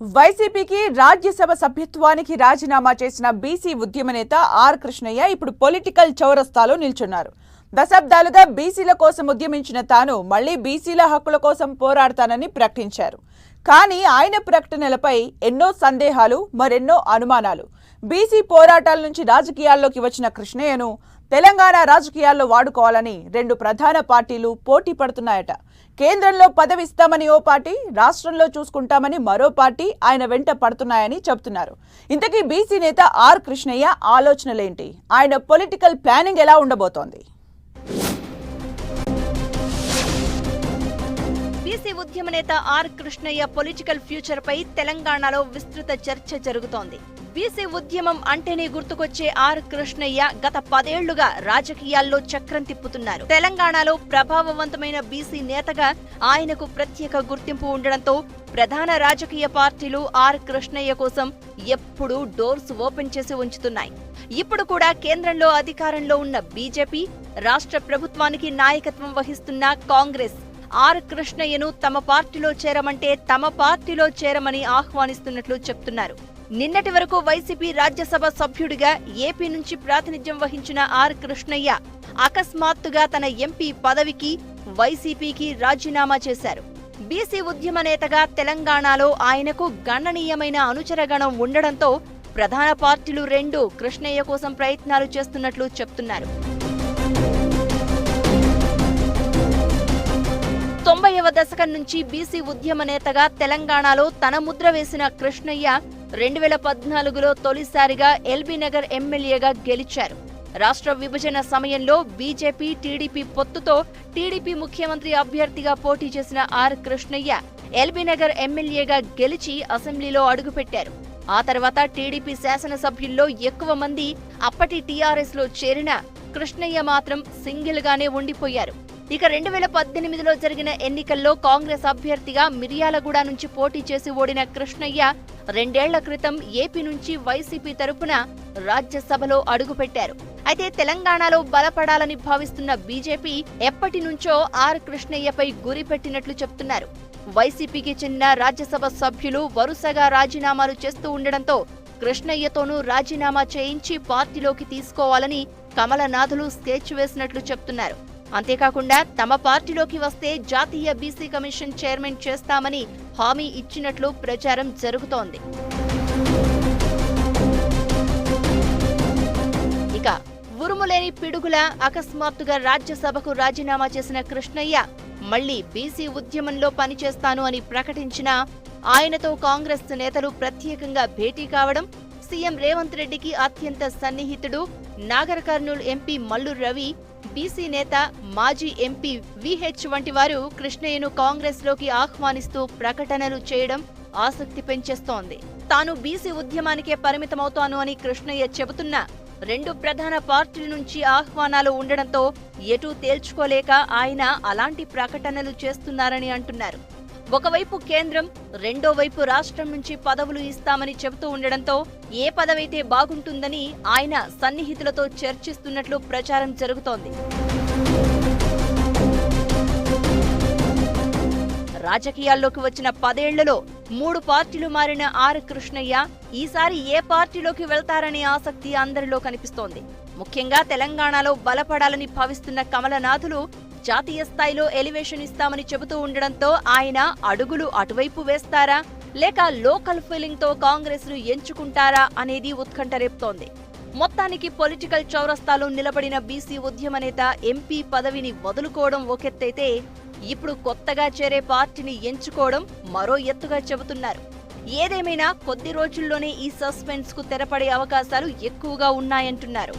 వైసీపీకి రాజ్యసభ సభ్యత్వానికి రాజీనామా చేసిన బీసీ ఉద్యమ నేత ఆర్ కృష్ణయ్య ఇప్పుడు పొలిటికల్ చౌరస్తాలో నిల్చున్నారు. దశాబ్దాలుగా బీసీల కోసం ఉద్యమించిన తాను మళ్ళీ బీసీల హక్కుల కోసం పోరాడతానని ప్రకటించారు. కానీ ఆయన ప్రకటనలపై ఎన్నో సందేహాలు మరెన్నో అనుమానాలు. బీసీ పోరాటాల నుంచి రాజకీయాల్లోకి వచ్చిన కృష్ణయ్యను తెలంగాణ రాజకీయాల్లో వాడుకోవాలని రెండు ప్రధాన పార్టీలు పోటీ పడుతున్నాయట. కేంద్రంలో పదవి ఇస్తామని ఓ పార్టీ రాష్ట్రంలో చూసుకుంటామని మరో పార్టీ ఆయన వెంట పడుతున్నాయని చెబుతున్నారు. ఇంతకీ బీసీ నేత ఆర్ కృష్ణయ్య ఆలోచనలేంటి? ఆయన పొలిటికల్ ప్లానింగ్ ఎలా ఉండబోతోంది? బీసీ ఉద్యమ నేత ఆర్ కృష్ణయ్య పొలిటికల్ ఫ్యూచర్ పై తెలంగాణలో విస్తృత చర్చ జరుగుతోంది. బీసీ ఉద్యమం అంటేనే గుర్తుకొచ్చే ఆర్ కృష్ణయ్య గత పదేళ్ళుగా రాజకీయాల్లో చక్రం తిప్పుతున్నారు. తెలంగాణలో ప్రభావవంతమైన బీసీ నేతగా ఆయనకు ప్రత్యేక గుర్తింపు ఉండడంతో ప్రధాన రాజకీయ పార్టీలు ఆర్ కృష్ణయ్య కోసం ఎప్పుడూ డోర్స్ ఓపెన్ చేసి ఉంచుతున్నాయి. ఇప్పుడు కూడా కేంద్రంలో అధికారంలో ఉన్న బీజేపీ రాష్ట్ర ప్రభుత్వానికి నాయకత్వం వహిస్తున్న కాంగ్రెస్ ఆర్ కృష్ణయ్యను తమ పార్టీలో చేరమంటే తమ పార్టీలో చేరమని ఆహ్వానిస్తున్నట్లు చెప్తున్నారు. నిన్నటి వరకు వైసీపీ రాజ్యసభ సభ్యుడిగా ఏపీ నుంచి ప్రాతినిధ్యం వహించిన ఆర్ కృష్ణయ్య అకస్మాత్తుగా తన ఎంపీ పదవికి వైసీపీకి రాజీనామా చేశారు. బీసీ ఉద్యమ నేతగా తెలంగాణలో ఆయనకు గణనీయమైన అనుచరగణం ఉండడంతో ప్రధాన పార్టీలు రెండు కృష్ణయ్య కోసం ప్రయత్నాలు చేస్తున్నట్లు చెప్తున్నారు. దశకం నుంచి బీసీ ఉద్యమ నేతగా తెలంగాణలో తన ముద్ర వేసిన కృష్ణయ్య రెండు వేల పద్నాలుగులో తొలిసారిగా ఎల్బీ నగర్ ఎమ్మెల్యేగా గెలిచారు. రాష్ట్ర విభజన సమయంలో బీజేపీ టీడీపీ పొత్తుతో టీడీపీ ముఖ్యమంత్రి అభ్యర్థిగా పోటీ చేసిన ఆర్ కృష్ణయ్య ఎల్బీనగర్ ఎమ్మెల్యేగా గెలిచి అసెంబ్లీలో అడుగుపెట్టారు. ఆ తర్వాత టీడీపీ శాసనసభ్యుల్లో ఎక్కువ మంది అప్పటి టీఆర్ఎస్లో చేరిన కృష్ణయ్య మాత్రం సింగిల్ గానే ఉండిపోయారు. ఇక రెండు వేల పద్దెనిమిదిలో జరిగిన ఎన్నికల్లో కాంగ్రెస్ అభ్యర్థిగా మిర్యాలగూడ నుంచి పోటీ చేసి ఓడిన కృష్ణయ్య రెండేళ్ళ క్రితం ఏపీ నుంచి వైసీపీ తరపున రాజ్యసభలో అడుగుపెట్టారు. అయితే తెలంగాణలో బలపడాలని భావిస్తున్న బీజేపీ ఎప్పటి నుంచో ఆర్ కృష్ణయ్యపై గురి పెట్టినట్లు చెప్తున్నారు. వైసీపీకి చెందిన రాజ్యసభ సభ్యులు వరుసగా రాజీనామాలు చేస్తూ ఉండడంతో కృష్ణయ్యతోనూ రాజీనామా చేయించి పార్టీలోకి తీసుకోవాలని కమలనాథులు స్కెచ్ వేసినట్లు చెప్తున్నారు. అంతేకాకుండా తమ పార్టీలోకి వస్తే జాతీయ బీసీ కమిషన్ చైర్మన్ చేస్తామని హామీ ఇచ్చినట్లు ప్రచారం జరుగుతోంది. ఇక ఉరుములేని పిడుగుల అకస్మాత్తుగా రాజ్యసభకు రాజీనామా చేసిన కృష్ణయ్య మళ్ళీ బీసీ ఉద్యమంలో పనిచేస్తాను అని ప్రకటించిన ఆయనతో కాంగ్రెస్ నేతలు ప్రత్యేకంగా భేటీ కావడం సీఎం రేవంత్ రెడ్డికి అత్యంత సన్నిహితుడు నాగర్ కర్నూల్ ఎంపీ మల్లు రవి బీసీ నేత మాజీ ఎంపీ విహెచ్ వంటి వారు కృష్ణయ్యను కాంగ్రెస్లోకి ఆహ్వానిస్తూ ప్రకటనలు చేయడం ఆసక్తి పెంచేస్తోంది. తాను బీసీ ఉద్యమానికే పరిమితమవుతాను అని కృష్ణయ్య చెబుతున్నా రెండు ప్రధాన పార్టీల నుంచి ఆహ్వానాలు ఉండడంతో ఎటూ తేల్చుకోలేక ఆయన అలాంటి ప్రకటనలు చేస్తున్నారని అంటున్నారు. ఒకవైపు కేంద్రం రెండో వైపు రాష్ట్రం నుంచి పదవులు ఇస్తామని చెబుతూ ఉండడంతో ఏ పదవైతే బాగుంటుందని ఆయన సన్నిహితులతో చర్చిస్తున్నట్లు ప్రచారం జరుగుతోంది. రాజకీయాల్లోకి వచ్చిన పదేళ్ళలో మూడు పార్టీలు మారిన ఆర్ కృష్ణయ్య ఈసారి ఏ పార్టీలోకి వెళ్తారనే ఆసక్తి అందరిలో కనిపిస్తోంది. ముఖ్యంగా తెలంగాణలో బలపడాలని భావిస్తున్న కమలనాథులు జాతీయ స్థాయిలో ఎలివేషన్ ఇస్తామని చెబుతూ ఉండడంతో ఆయన అడుగులు అటువైపు వేస్తారా? లేక లోకల్ ఫీలింగ్తో కాంగ్రెస్ను ఎంచుకుంటారా అనేది ఉత్కంఠ రేపుతోంది. మొత్తానికి పొలిటికల్ చౌరస్తాలో నిలబడిన బీసీ ఉద్యమ నేత ఎంపీ పదవిని వదులుకోవడం ఒకెత్తైతే ఇప్పుడు కొత్తగా చేరే పార్టీని ఎంచుకోవడం మరో ఎత్తుగా చెబుతున్నారు. ఏదేమైనా కొద్ది రోజుల్లోనే ఈ సస్పెన్స్కు తెరపడే అవకాశాలు ఎక్కువగా ఉన్నాయంటున్నారు.